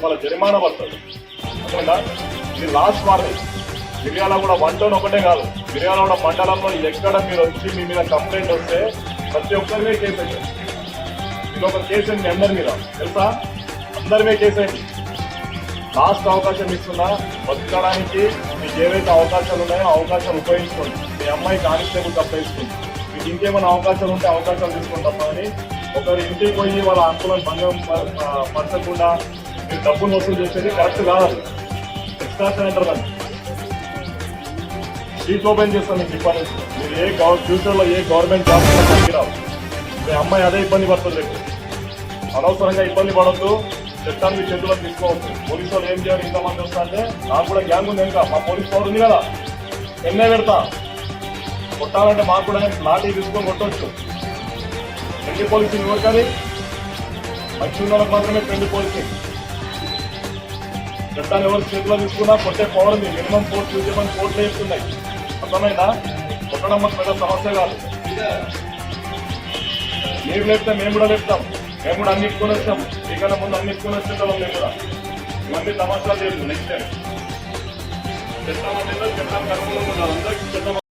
రూపాయల జరిమానా పడుతుంది. అర్థమైందా? ఇది last warning Miryalaguda one town ఒకటే కాదు. మిర్యాలగూడ మండలంలో ఎక్కడ మీరు వచ్చి మీ మీద కంప్లైంట్ వస్తే ప్రతి ఒక్కరి మీద కేసు అయ్యింది ఇది ఒక కేసు మీ అందరి మీద. తెలుసా? అందరి మీద కేసు అయింది. లాస్ట్ అవకాశం ఇస్తున్నా బతకడానికి మీకు ఏవైతే అవకాశాలు ఉన్నాయో అవకాశాలు ఉపయోగించుకోండి. మీ అమ్మాయి కానిస్టేబుల్ తప్పేస్తుంది మీకు ఇంకేమైనా అవకాశాలు ఉంటే అవకాశాలు తీసుకోండి తప్ప ఒకరి ఇంటికి పోయి వాళ్ళ హక్కులను భంగం పరచకుండా డబ్బులు వసూలు చేసేది కరెక్ట్ కాదు ఎక్స్ట్రాక్షన్ అంటారు దాన్ని సీట్ ఓపెన్ చేస్తాను మీకు ఇప్పటి నుంచి మీరు ఏ గవ- ఫ్యూచర్లో ఏ గవర్నమెంట్ జాబ్ రావు. మీ అమ్మాయి అదే ఇబ్బంది పడుతుంది రేపు. అనవసరంగా ఇబ్బంది పడద్దు. చట్టాన్ని మీ తీసుకోవద్దు. తీసుకోవచ్చు పోలీసు వాళ్ళు ఏం చేయాలి? ఇంతమంది వస్తా అంటే నాకు కూడా గ్యాంగ్ ఉంది ఇంకా మా పోలీస్ పవర్ ఉంది కదా. ఎన్నే పెడతా? కొట్టాలంటే మాకు కూడా లాఠీ తీసుకొని కొట్టవచ్చు పెళ్ళి పోలీసింగ్ ఎవరు కానీ? మంచి ఉన్న వాళ్ళకి మాత్రమే పెళ్ళి పోలీసింగ్ చట్టాన్ని ఎవరు చేతిలో తీసుకున్నా కొట్టే పవర్ ఉంది. మినిమం కోర్టు చూసేమని కోర్టులు చెప్తున్నాయి అర్థమైనా కొట్టడం మాకు పెద్ద సమస్య కాదు. మీరు లేపితే మేము కూడా లేపుతాం. మేము కూడా అన్నిట్టుకొని వచ్చాం మీకన్నా ముందు అన్నిట్టుకొని వచ్చేటోళ్ళం మేము కూడా. ఇవన్నీ తమాషాలు లేదు నెక్స్ట్ టైం చట్టం అంటే చట్టానికి అనుకూలంగా అందరికీ చట్టం